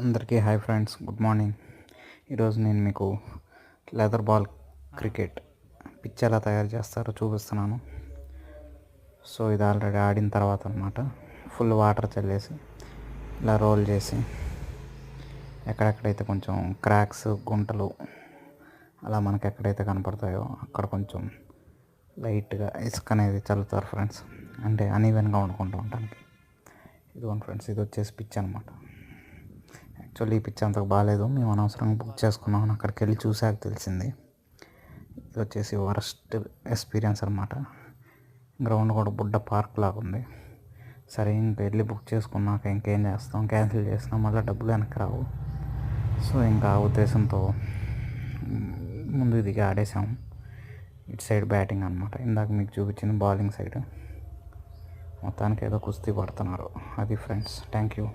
అందరికీ hi friends good morning. ఈరోజు నేను మీకు లెదర్ బాల్ క్రికెట్ పిచ్ ఎలా తయారు చేస్తారో చూపిస్తున్నాను. సో ఇది ఆల్రెడీ ఆడిన తర్వాత అనమాట ఫుల్ వాటర్ చల్లేసి ఇలా రోల్ చేసి ఎక్కడెక్కడైతే కొంచెం క్రాక్స్ గుంటలు అలా మనకి ఎక్కడైతే కనపడతాయో అక్కడ కొంచెం లైట్గా ఇసుక అనేది చల్లుతారు ఫ్రెండ్స్. అంటే అనీవెన్గా వండుకుంటూ ఉండడానికి ఇదిగోండి ఫ్రెండ్స్ ఇది వచ్చేసి పిచ్ అనమాట యాక్చువల్లీ ఈ పిచ్చి అంత బాగాలేదు. మేము అనవసరంగా బుక్ చేసుకున్నాం. అక్కడికి వెళ్ళి చూసాక తెలిసింది. ఇది వచ్చేసి వరస్ట్ ఎక్స్పీరియన్స్ అనమాట గ్రౌండ్ కూడా బుడ్డ పార్క్ లాగా ఉంది. సరే ఇంక వెళ్ళి బుక్ చేసుకున్నాక ఇంకేం చేస్తాం? క్యాన్సిల్ చేసినా మళ్ళీ డబ్బులు వెనక్కి రావు. సో ఇంకా ఆ ఉద్దేశంతో ముందు దిగి ఆడేసాం ఇటు సైడ్ బ్యాటింగ్ అనమాట ఇందాక మీకు చూపించింది బౌలింగ్ సైడ్ మొత్తానికి ఏదో కుస్తీ పడుతున్నారు. అది ఫ్రెండ్స్ థ్యాంక్ యూ